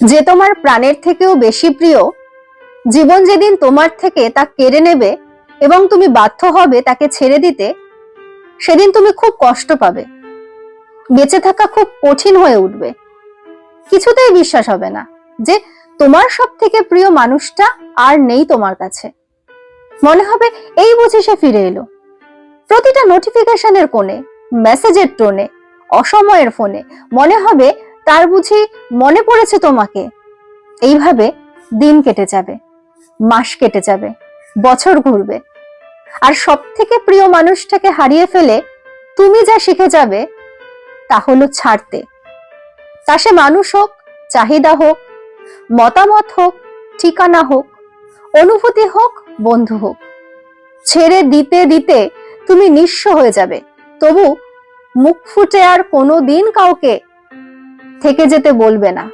যে তোমার প্রাণের থেকেও বেশি প্রিয়, জীবন যেদিন তোমার থেকে তা কেড়ে নেবে এবং তুমি বাধ্য হবে তাকে ছেড়ে দিতে, সেদিন তুমি খুব কষ্ট পাবে। বেঁচে থাকা খুব কঠিন হয়ে উঠবে। কিছুতেই বিশ্বাস হবে না যে তোমার সব থেকে প্রিয় মানুষটা আর নেই তোমার কাছে। মনে হবে এই বুঝি সে ফিরে এলো। প্রতিটা নোটিফিকেশনের কোণে মেসেজের টোনে, অসময়ের ফোনে, মনে হবে তার বুঝি মনে পড়েছে তোমাকে? এইভাবে দিন কেটে যাবে, মাস কেটে যাবে, বছর ঘুরবে। আর সব থেকে প্রিয় মানুষটাকে হারিয়ে ফেলে তুমি যা শিখে যাবে, তা হলো ছাড়তে। তা সে মানুষ হোক, চাহিদা হোক, মতামত হোক, ঠিকানা হোক, অনুভূতি হোক, বন্ধু হোক। ছেড়ে দিতে দিতে তুমি নিঃস্ব হয়ে যাবে, তবু মুখ ফুটে আর কোনো দিন কাউকে থেকে যেতে বলবে না।